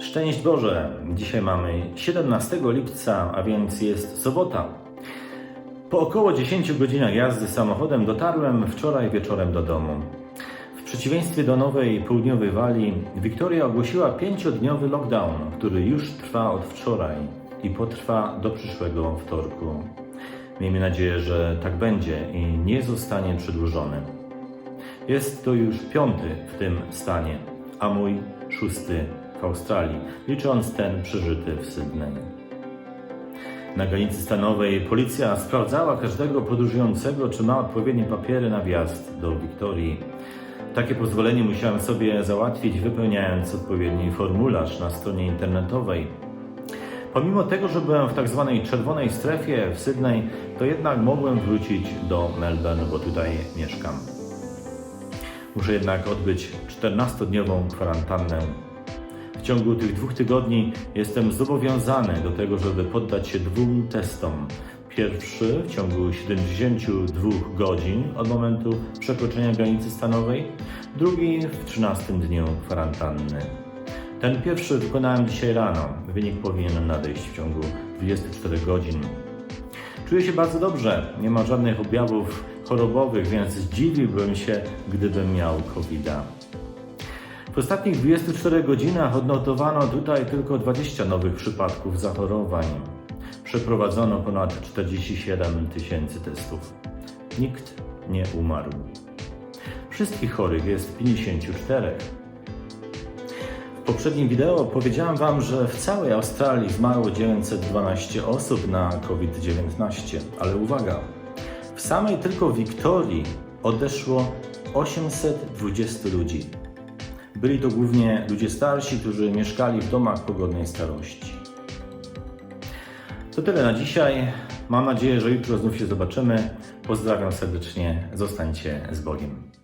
Szczęść Boże! Dzisiaj mamy 17 lipca, a więc jest sobota. Po około 10 godzinach jazdy samochodem dotarłem wczoraj wieczorem do domu. W przeciwieństwie do nowej południowej Walii, Wiktoria ogłosiła pięciodniowy lockdown, który już trwa od wczoraj i potrwa do przyszłego wtorku. Miejmy nadzieję, że tak będzie i nie zostanie przedłużony. Jest to już piąty w tym stanie, a mój szósty w Australii, licząc ten przeżyty w Sydney. Na granicy stanowej policja sprawdzała każdego podróżującego, czy ma odpowiednie papiery na wjazd do Wiktorii. Takie pozwolenie musiałem sobie załatwić, wypełniając odpowiedni formularz na stronie internetowej. Pomimo tego, że byłem w tak zwanej czerwonej strefie w Sydney, to jednak mogłem wrócić do Melbourne, bo tutaj mieszkam. Muszę jednak odbyć 14-dniową kwarantannę. W ciągu tych dwóch tygodni jestem zobowiązany do tego, żeby poddać się dwóm testom. Pierwszy w ciągu 72 godzin od momentu przekroczenia granicy stanowej, drugi w 13 dniu kwarantanny. Ten pierwszy wykonałem dzisiaj rano. Wynik powinien nadejść w ciągu 24 godzin. Czuję się bardzo dobrze, nie ma żadnych objawów chorobowych, więc zdziwiłbym się, gdybym miał covid -a. W ostatnich 24 godzinach odnotowano tutaj tylko 20 nowych przypadków zachorowań. Przeprowadzono ponad 47 tysięcy testów. Nikt nie umarł. Wszystkich chorych jest 54. W poprzednim wideo powiedziałem Wam, że w całej Australii zmarło 912 osób na COVID-19, ale uwaga, w samej tylko Wiktorii odeszło 820 ludzi. Byli to głównie ludzie starsi, którzy mieszkali w domach pogodnej starości. To tyle na dzisiaj. Mam nadzieję, że jutro znów się zobaczymy. Pozdrawiam serdecznie. Zostańcie z Bogiem.